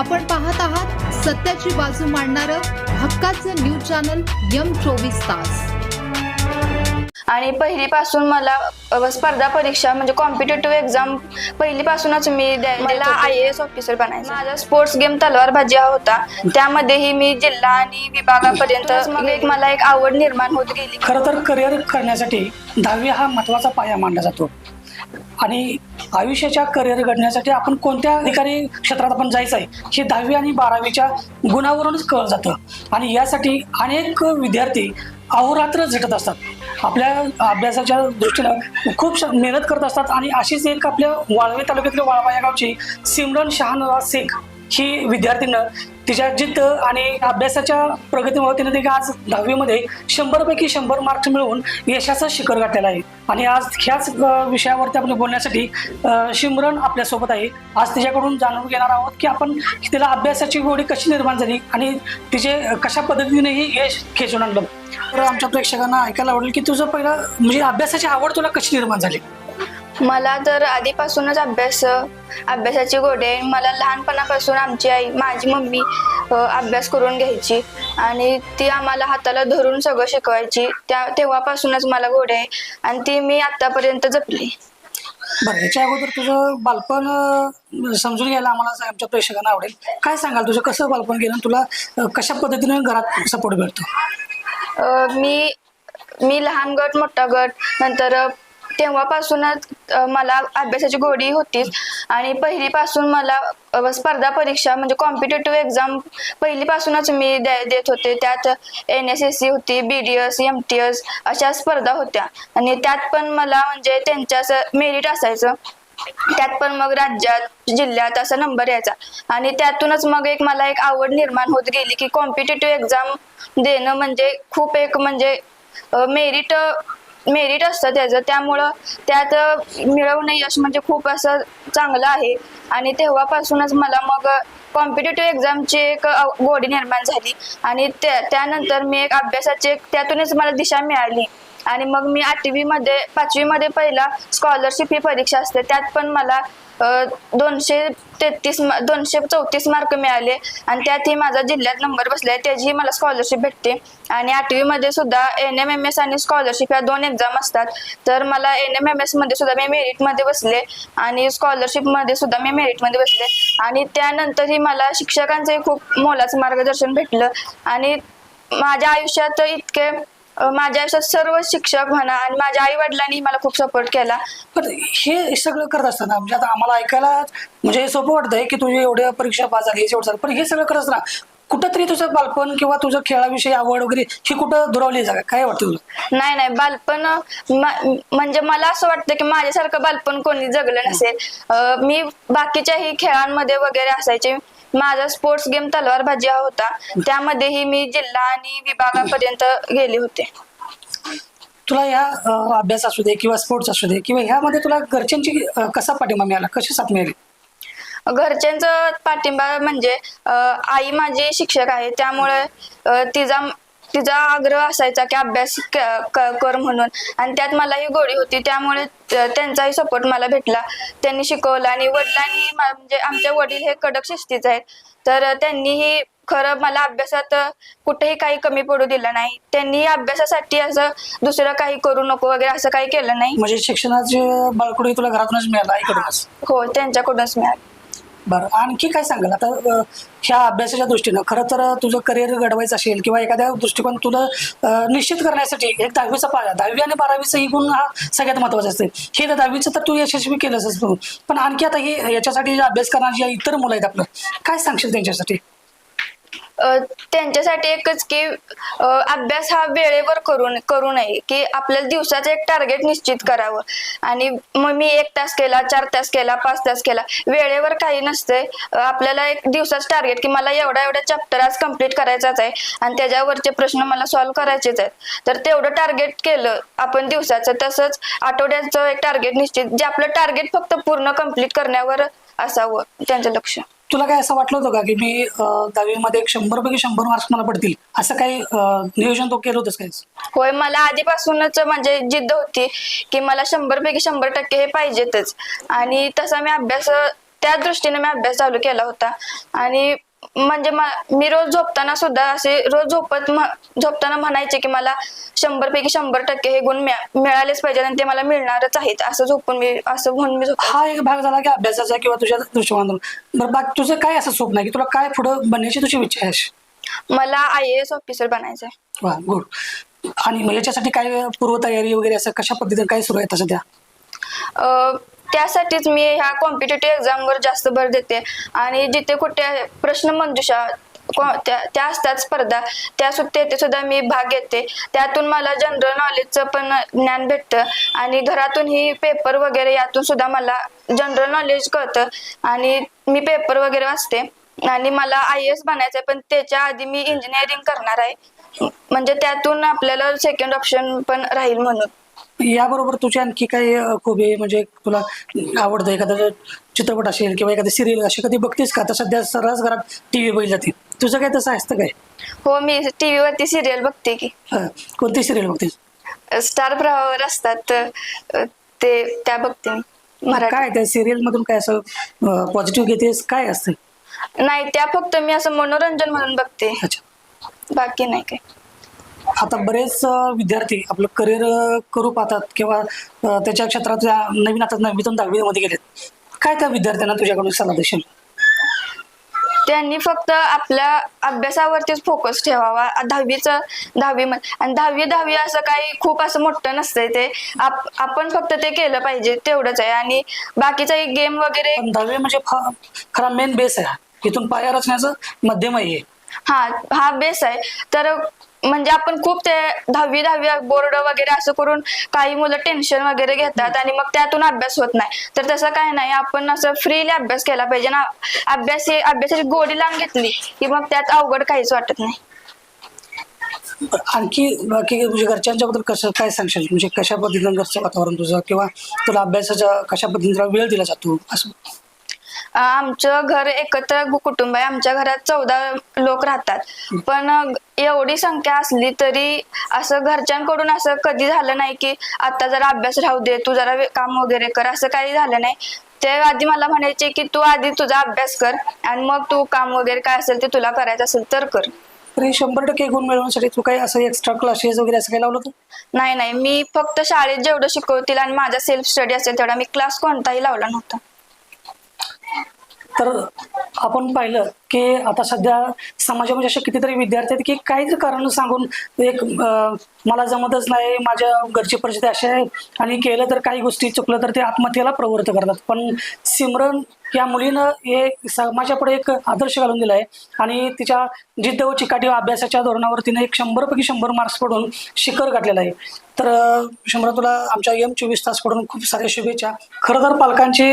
आपण पाहत आहात सत्याची बाजू मांडणारं हक्काचं न्यूज चॅनल यम चोवीस तास. आणि पहिलीपासून मला स्पर्धा परीक्षा म्हणजे कॉम्पिटेटिव्ह एक्झाम पहिलीपासूनच मी मला आय ए एस ऑफिसर बनायचं. माझा स्पोर्ट्स गेम तलवार भाजी हा होता. त्यामध्येही मी जिल्हा आणि विभागापर्यंत मग एक मला एक आवड निर्माण होत गेली. खरं तर करिअर करण्यासाठी दहावी हा महत्त्वाचा पाया मानला जातो. आणि आयुष्याच्या करिअर घडण्यासाठी आपण कोणत्या अधिकारी क्षेत्रात आपण जायचं आहे हे दहावी आणि बारावीच्या गुणावरूनच कळलं जातं. आणि यासाठी अनेक विद्यार्थी अहोरात्र झटत असतात. आपल्या अभ्यासाच्या दृष्टीनं खूप श- मेहनत करत असतात. आणि अशीच एक आपल्या वाळवे तालुक्यातल्या वाळवा या गावची सिमरन शहानवाज शेख. ही विद्यार्थीनं तिच्या जिद्द आणि अभ्यासाच्या प्रगतीमुळे तिने ते आज दहावीमध्ये शंभरपैकी शंभर मार्क्स मिळवून यशाचं शिखर गाठलेलं आहे. आणि आज ह्याच विषयावरती आपण बोलण्यासाठी शिमरन आपल्यासोबत आहे. आज तिच्याकडून जाणून घेणार आहोत की आपण तिला अभ्यासाची गोडी कशी निर्माण झाली आणि तिचे कशा पद्धतीने ही यश खेचून आणलं? तर आमच्या प्रेक्षकांना ऐकायला आवडेल की तुझं पहिलं म्हणजे अभ्यासाची आवड तुला कशी निर्माण झाली? मला तर आधीपासूनच अभ्यास अभ्यासाची गोडी आहे. मला लहानपणापासून आमची आई माझी मम्मी अभ्यास करून घ्यायची. आणि ती आम्हाला हाताला धरून सगळं शिकवायची. त्या तेव्हापासूनच मला गोडी आहे. आणि ती मी आतापर्यंत जपली. बरं याच्या अगोदर तुझं बालपण समजून घ्यायला आम्हाला आमच्या प्रेक्षकांना आवडेल. काय सांगाल? तुझं कसं बालपण गेलं तुला कशा पद्धतीने घरात सपोर्ट अ, मी मी लहान गट मोठा गट. नंतर तेव्हापासूनच मला अभ्यासाची गोडी होतीच. आणि पहिलीपासून मला स्पर्धा परीक्षा म्हणजे कॉम्पिटेटिव्ह एक्झाम पहिलीपासूनच मी देत होते. त्यात एन एस एस सी होती B D S M T S अशा स्पर्धा होत्या. आणि त्यात पण मला म्हणजे त्यांच्या मेरिट असायचं. त्यात पण मग राज्यात जिल्ह्यात असा नंबर यायचा. आणि त्यातूनच मग एक मला एक आवड निर्माण होत गेली की कॉम्पिटेटिव्ह एक्झाम देणं म्हणजे खूप एक म्हणजे मेरिट मेरिट असतं त्याचं. त्यामुळं त्यात मिळवणं यश म्हणजे खूप असं चांगलं आहे. आणि तेव्हापासूनच मला मग कॉम्पिटेटिव्ह एक्झामची एक गोडी निर्माण झाली. आणि त्या त्यानंतर मी एक अभ्यासाची एक त्यातूनच मला दिशा मिळाली. आणि मग मी आठवी मध्ये पाचवी मध्ये पहिला स्कॉलरशिप ही परीक्षा असते. त्यात पण मला दोनशे तेहतीस दोनशे चौतीस मार्क मिळाले. आणि त्यातही माझा जिल्ह्यात नंबर बसलाय. त्याचीही मला स्कॉलरशिप भेटते. आणि आठवी मध्ये सुद्धा एन एम एम एस आणि स्कॉलरशिप या दोन एक्झाम असतात. तर मला एन एम एम एसमध्ये सुद्धा मी मेरिटमध्ये बसले. आणि स्कॉलरशिपमध्ये सुद्धा मी मेरिटमध्ये बसले. आणि त्यानंतरही मला शिक्षकांचंही खूप मोलाचं मार्गदर्शन भेटलं. आणि माझ्या आयुष्यात इतके माझ्या आयुष्यात सर्व शिक्षक म्हणा आणि माझ्या आई वडिलांनी मला खूप सपोर्ट केला. पण हे सगळं करत असताना म्हणजे आता आम्हाला ऐकायला म्हणजे सोपं वाटतंय की तुझी एवढ्या परीक्षा पास झाली झालं. पण हे सगळं करत असताना कुठंतरी तुझं बालपण किंवा तुझं खेळाविषयी आवड वगैरे ही कुठं दुरावली जागा? काय वाटतं तुला? नाही नाही. बालपण म्हणजे मला असं वाटतं की माझ्यासारखं बालपण कोणी जगलं नसेल. मी बाकीच्याही खेळांमध्ये वगैरे असायचे. माझा स्पोर्ट्स गेम तलवार भाजी हा होता. त्यामध्येही मी जिल्हा आणि विभागापर्यंत गेले होते. तुला ह्या अं, अभ्यास असू दे किंवा स्पोर्ट्स असू दे किंवा ह्यामध्ये तुला घरच्यांची अं, कसा पाठिंबा मिळाला? कशी साथ मिळाली? घरच्यांचं पाठिंबा म्हणजे अं, आई माझी शिक्षक आहे. त्यामुळे अं, तिचा तिचा आग्रह असायचा की अभ्यास कर म्हणून. आणि त्यात मलाही गोडी होती. त्यामुळे त्यांचाही सपोर्ट मला भेटला. त्यांनी शिकवलं आणि वडिलांनी म्हणजे आमचे वडील हे कडक शिस्तीच आहेत. तर त्यांनीही खरं मला अभ्यासात कुठेही काही कमी पडू दिलं नाही. त्यांनी अभ्यासासाठी असं दुसरं काही करू नको वगैरे असं काही केलं नाही. म्हणजे शिक्षणाचे बाळकुडी तुला घरातूनच मिळालं हो त्यांच्याकडूनच मिळालं. बरं आणखी काय सांगाल? आता ह्या अभ्यासाच्या दृष्टीनं खरं तर तुझं करिअर घडवायचं असेल किंवा एखाद्या दृष्टिकोन तुला निश्चित करण्यासाठी एक दहावीचा पाया दहावी आणि बारावीचा ही गुण हा सगळ्यात महत्त्वाचा असते. हे तर दहावीचं तर तू यशस्वी केलंच पण आणखी आता हे याच्यासाठी जे अभ्यास करणारे जे इतर मुलं आहेत आपलं काय सांगशील त्यांच्यासाठी? त्यांच्यासाठी एकच की अभ्यास हा वेळेवर करून करू नये की आपल्याला दिवसाचं एक टार्गेट निश्चित करावं. आणि मग मी एक तास केला चार तास केला पाच तास केला वेळेवर काही नसतंय. आपल्याला एक दिवसाचं टार्गेट की मला एवढा एवढा चॅप्टर आज कंप्लीट करायचाच आहे आणि त्याच्यावरचे प्रश्न मला सॉल्व्ह करायचेच आहेत. तर तेवढं टार्गेट केलं आपण दिवसाचं तसंच आठवड्याचं एक टार्गेट निश्चित जे आपलं टार्गेट फक्त पूर्ण कंप्लीट करण्यावर असावं त्यांचं लक्ष. तुला काय असं वाटलं होतं का की मी दहावीमध्ये एक शंभर पैकी शंभर मार्क्स मला पडतील? असं काही नियोजन तो केलं होतंस काय होय मला आधीपासूनच म्हणजे जिद्द होती की मला शंभर पैकी शंभर टक्के हे पाहिजेतच. आणि तसा मी अभ्यास त्या दृष्टीने मी अभ्यास चालू केला होता. आणि म्हणजे म- रोज झोपताना सुद्धा असे रोज झोपत झोपताना म्हणायचे की मला शंभर पैकी शंभर टक्के हे गुण मिळा- मिळालेच पाहिजे आणि ते मला मिळणारच आहेत असं झोपून मी असं म्हणून मी हा एक भाग झाला की अभ्यासाचा किंवा तुझ्या दृष्टिकोनातून. बरं बाकी तुझं काय असं स्वप्न आहे की तुला काय पुढं बनण्याची तुझी इच्छा आहे? मला आय एस ऑफिसर बनायचं आहे वा गुड. आणि मग याच्यासाठी काय पूर्वतयारी वगैरे असं कशा पद्धतीने काय सुरू आहे सध्या? त्यासाठीच मी ह्या कॉम्पिटेटिव्ह एक्झामवर जास्त भर देते. आणि जिथे कुठे प्रश्न मंजुषा त्या त्या असतात स्पर्धा त्या सुद्धा तेथे सुद्धा मी भाग घेते. त्यातून मला जनरल नॉलेजचं पण ज्ञान भेटतं. आणि घरातून ही पेपर वगैरे यातून सुद्धा मला जनरल नॉलेज कळतं. आणि मी पेपर वगैरे वाचते. आणि मला आय एस बनायचं आहे पण त्याच्या आधी मी इंजिनिअरिंग करणार आहे. म्हणजे त्यातून आपल्याला सेकंड ऑप्शन पण राहील म्हणून. याबरोबर तुझी आणखी काही आहे? म्हणजे तुला आवडतं एखादा चित्रपट असेल किंवा एखादी सिरियल अशी कधी बघतेस का? आता सध्या सर्रास घरात टी व्ही बघितली जाते तुझं काय तसं असतं काय? हो मी टीव्ही वरती सिरियल बघते की. कोणती सिरियल बघतेस? स्टार प्रवाहावर असतात अ, ते त्या बघते मी मराठी. काय त्या सिरियल मधून काय असं पॉझिटिव्ह घेतेस? काय असतं? नाही त्या फक्त मी असं मनोरंजन म्हणून बघते. अच्छा. बाकी नाही काय आता बरेच विद्यार्थी आपलं करिअर करू पाहतात किंवा त्याच्या क्षेत्रात नवीन आता नववीतून दहावीमध्ये गेलेत. काय त्या विद्यार्थ्यांना तुझ्याकडून सल्ला देशील? त्यांनी फक्त आपल्या अभ्यासावरतीच फोकस ठेवावा. दहावीचं दहावी आणि दहावी दहावी असं काही खूप असं मोठं नसतंय ते. आप, आपण फक्त ते केलं पाहिजे तेवढंच आहे. आणि बाकीचा एक गेम वगैरे दहावी म्हणजे खरा मेन बेस आहे. इथून पाया रचण्याचं माध्यम आहे. हा हा बेस आहे. तर म्हणजे आपण खूप ते दहावी दहावी बोर्ड वगैरे असं करून काही मुलं टेन्शन वगैरे घेतात आणि मग त्यातून अभ्यास होत नाही. तर तसं काय नाही आपण असं फ्रीली अभ्यास केला पाहिजे ना. अभ्यास अभ्यासाची गोडी लावून घेतली की मग त्यात अवघड काहीच वाटत नाही. आणखी बाकी म्हणजे घरच्यांच्या बद्दल कसं काय सांगशील? म्हणजे कशा पद्धतीनं घरचं वातावरण तुझं किंवा तुला अभ्यासाच्या कशा पद्धतीने वेळ दिला जातो? असं. आमचं घर एकत्र कुटुंब आहे. आमच्या घरात चौदा लोक राहतात. पण एवढी संख्या असली तरी असं घरच्यांकडून असं कधी झालं नाही की आता जरा अभ्यास राहू दे तू जरा काम वगैरे कर असं काही झालं नाही. ते आधी मला म्हणायचे की तू आधी तुझा अभ्यास कर आणि मग तू काम वगैरे काय असेल ते तुला करायचं असेल तर कर. तरी शंभर टक्के गुण मिळवण्यासाठी तू काही असं एक्स्ट्रा क्लासेस वगैरे असं काही लावलं होतं? नाही नाही. मी फक्त शाळेत जेवढं शिकवतील आणि माझा सेल्फ स्टडी असेल तेवढा मी क्लास कोणताही लावला नव्हता. तर आपण पाहिलं की आता सध्या समाजामध्ये असे कितीतरी विद्यार्थी आहेत की काहीतरी कारण सांगून एक मला जमतच नाही माझ्या घरची परिस्थिती अशी आहे आणि केलं तर काही गोष्टी चुकलं तर ते आत्महत्येला प्रवृत्त करतात. पण सिमरन या मुलीनं हे समाजापुढे एक आदर्श घालून दिला आहे. आणि तिच्या जिद्द व चिकाटी व अभ्यासाच्या धोरणावर तिने एक शंभरपैकी शंभर मार्क्स पडून शिखर गाठलेला आहे. तर शंभर तुला आमच्या एम चोवीस तासकडून खूप साऱ्या शुभेच्छा. खरं तर पालकांची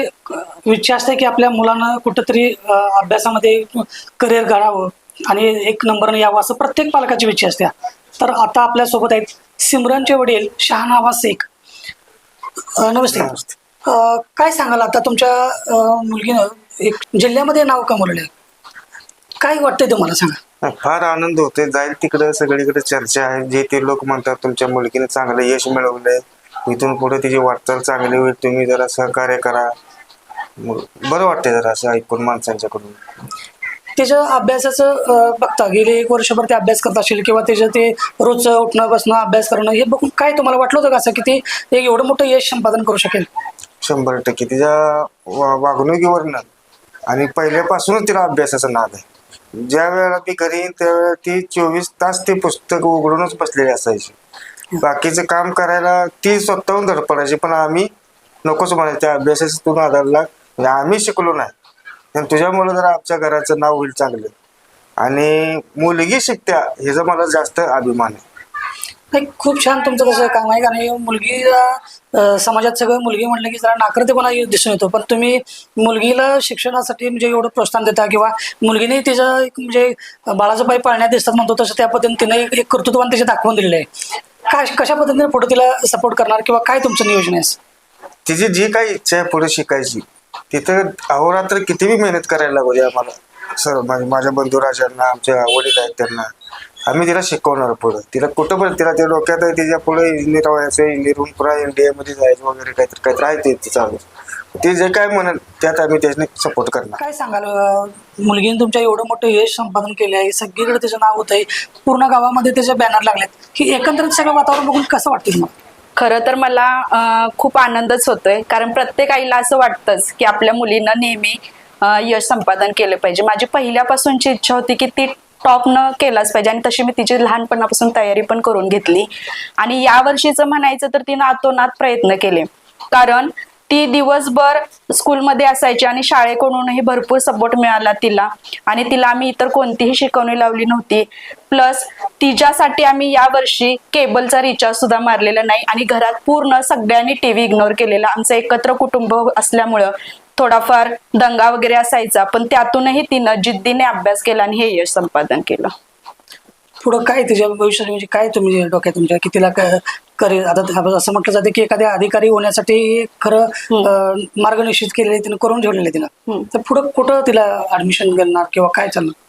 इच्छा असते की आपल्या मुलांना कुठंतरी अभ्यासामध्ये करिअर घडावं आणि एक नंबरनं यावं असं प्रत्येक पालकाची इच्छा असते. तर आता आपल्यासोबत आहेत सिमरनचे वडील शहानावाज शेख. नमस्ते. नमस्ते. काय सांगाल आता? तुमच्या मुलगीनं एक जिल्ह्यामध्ये नाव कमवलेलं आहे काय वाटतंय तुम्हाला? सांगा. फार आनंद होतोय. जाईल तिकडे सगळीकडे चर्चा आहे. जे ते लोक म्हणतात तुमच्या मुलगीने चांगलं यश मिळवलंय. इथून पुढे तिची वाटचाल चांगली होईल. तुम्ही जरा सहकार्य करा. बरं वाटतंय जरा असं ऐकून माणसांच्याकडून. त्याच्या अभ्यासाचं बघता गेले एक वर्षभर ते अभ्यास करत असेल किंवा त्याचं ते रोजचं उठणं बसणं अभ्यास करणं हे बघून काय तुम्हाला वाटलं होतं का असं की ते एक एवढं मोठं यश संपादन करू शकेल? शंभर टक्के तिच्या वा- वागणुकीवरनं. आणि पहिल्यापासूनच तिला अभ्यासाचा नाद आहे. ज्या वेळेला ती घरी येईन त्यावेळेला ती चोवीस तास ते पुस्तक उघडूनच बसलेली असायची. बाकीचं काम करायला ती स्वतःहून धडपडायची पण आम्ही नकोच म्हणायचं त्या अभ्यासातून आधारला म्हणजे आम्ही शिकलो नाही. आणि तुझ्यामुळे जरा आमच्या घराचं नाव होईल चांगलं. आणि मुलगी शिकत्या ह्याचा मला जास्त अभिमान आहे. नाही खूप छान तुमचं कसं काम आहे. कारण मुलगी मुलगीला समाजात सगळं मुलगी म्हटलं की जरा नाकर्तेपणा दिसून येतो. पण तुम्ही मुलगीला शिक्षणासाठी म्हणजे एवढं प्रोत्साहन देता किंवा मुलगीने तिचं एक म्हणजे बाळाचं पाय पाळण्यात दिसतात म्हणतो तसं त्या पद्धतीने तिने एक- कर्तृत्वान तिचे दाखवून दिलेलं आहे. काय कशा पद्धतीने पुढे तिला सपोर्ट करणार किंवा काय तुमचं नियोजन आहे? तिची जी काही इच्छा आहे पुढे शिकायची तिथं अहोरात्र किती बी मेहनत करायला लागू दे आम्हाला. सर माझ्या माझ्या बंधू राजांना आमच्या वडील आहेत त्यांना. आम्ही तिला शिकवणार पुढं. तिला कुठं पण तिला ते डोक्यात आहे तिच्या पुढे इंजिनियर व्हायचं इंजिनियर होऊन पुन्हा इंडियामध्ये जायचं वगैरे काहीतरी काहीतरी आहे ते चालू. ते जे काय म्हणेल त्यात आम्ही त्याने सपोर्ट करणार. काय सांगाल अं, मुलगीने तुमच्या एवढं मोठं यश संपादन केले आहे सगळीकडे त्याचं नाव होत आहे पूर्ण गावामध्ये त्याचे बॅनर लागलेत. ही एकंदरीत सगळं वातावरण बघून कसं वाटतं तुम्हाला? खरं तर मला अं, खूप आनंदच होतोय कारण प्रत्येक आईला असं वाटतंच की आपल्या मुलीनं नेहमी अं, यश संपादन केलं पाहिजे. माझी पहिल्यापासूनची इच्छा होती की ती टॉप न केलाच पाहिजे. आणि तशी मी तिची लहानपणापासून तयारी पण करून घेतली. आणि या वर्षीचं म्हणायचं तर तिनं आतोनात प्रयत्न केले. कारण ती दिवसभर स्कूलमध्ये असायची आणि शाळेकडूनही भरपूर सपोर्ट मिळाला तिला. आणि तिला आम्ही इतर कोणतीही शिकवणी लावली नव्हती. प्लस तिच्यासाठी आम्ही या वर्षी केबलचा रिचार्ज सुद्धा मारलेला नाही. आणि घरात पूर्ण सगळ्यांनी टीव्ही इग्नोर केलेला. आमचं एकत्र कुटुंब असल्यामुळं थोडाफार दंगा वगैरे असायचा पण त्यातूनही तिनं जिद्दीने अभ्यास केला आणि हे यश संपादन केलं. पुढं काय त्याच्या भविष्यात? म्हणजे काय तुम्ही डोक्यात तुमच्या की तिला करेल? आता असं म्हटलं जाते की एखाद्या अधिकारी होण्यासाठी खरं मार्ग निश्चित केलेले तिनं करून ठेवलेले तिनं. तर पुढं कुठं तिला ऍडमिशन घेणार किंवा काय चालणार?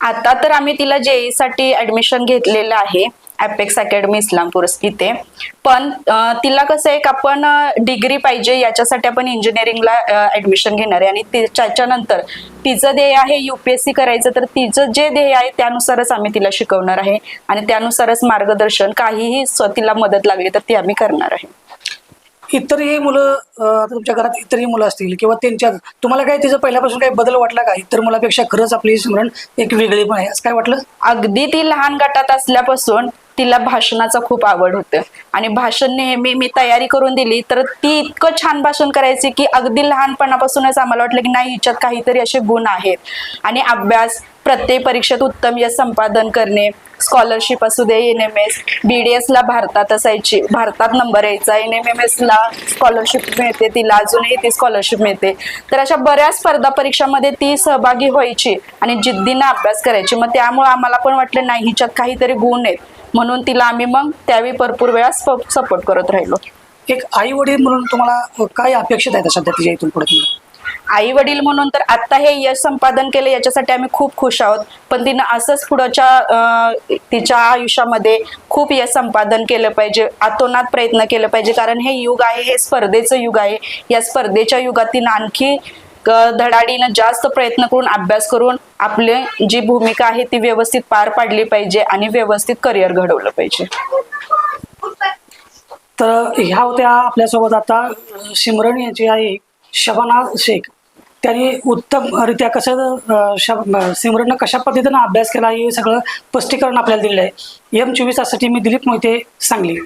आता तर आम्ही तिला जेई साठी ऍडमिशन घेतलेलं आहे. अपेक्स अकॅडमी इस्लामपूर इथे. पण तिला कसं एक आपण डिग्री पाहिजे याच्यासाठी आपण इंजिनिअरिंगला ऍडमिशन घेणार आहे. आणि त्याच्यानंतर तिचं ध्येय आहे युपीएससी करायचं तर तिचं जे ध्येय आहे त्यानुसारच आम्ही तिला शिकवणार आहे. आणि त्यानुसारच मार्गदर्शन काहीही तिला मदत लागली तर ती आम्ही करणार आहे. इतरही मुलं तुमच्या घरात इतरही मुलं असतील किंवा त्यांच्या तुम्हाला काय तिचं पहिल्यापासून काही बदल वाटला का? इतर मुलापेक्षा खरंच आपली स्मरण एक वेगळी पण आहे. असं काय वाटलं? अगदी ती लहान गटात असल्यापासून तिला भाषणाचा खूप आवड होतं. आणि भाषण नेहमी मी तयारी करून दिली तर ती इतकं छान भाषण करायची की अगदी लहानपणापासूनच आम्हाला वाटलं की नाही हिच्यात काहीतरी असे गुण आहेत. आणि अभ्यास प्रत्येक परीक्षेत उत्तम यश संपादन करणे स्कॉलरशिप असू दे N M S B D एसला भारतात असायची भारतात नंबर यायचा एन एम एस ला स्कॉलरशिप मिळते तिला अजूनही ती स्कॉलरशिप मिळते. तर अशा बऱ्याच स्पर्धा परीक्षामध्ये ती सहभागी व्हायची आणि जिद्दीनं अभ्यास करायची. मग त्यामुळे आम्हाला पण वाटलं नाही हिच्यात काहीतरी गुण आहेत. म्हणून तिला आम्ही मग त्यावेळी भरपूर वेळा सपोर्ट करत राहिलो. एक आई वडील म्हणून तुम्हाला काय अपेक्षित आहे सध्या तिच्या इथून पुढे आई वडील म्हणून तर आता हे यश संपादन केलं याच्यासाठी आम्ही खूप खुश आहोत. पण तिनं असंच पुढच्या तिच्या आयुष्यामध्ये खूप यश संपादन केलं पाहिजे. आतोनात प्रयत्न केलं पाहिजे. कारण हे युग आहे हे स्पर्धेचं युग आहे. या स्पर्धेच्या युगात तिनं आणखी धडाडीनं जास्त प्रयत्न करून अभ्यास करून आपले जी भूमिका आहे ती व्यवस्थित पार पाडली पाहिजे आणि व्यवस्थित करिअर घडवलं पाहिजे. तर ह्या होत्या आपल्यासोबत आता अं, सिमरन यांची आई शबाना शेख. त्यांनी उत्तमरित्या कसं शब सिमरननं कशा पद्धतीनं अभ्यास केला हे सगळं स्पष्टीकरण आपल्याला दिलेलं आहे. एम चोवीस मी दिलीप मोहिते सांगली.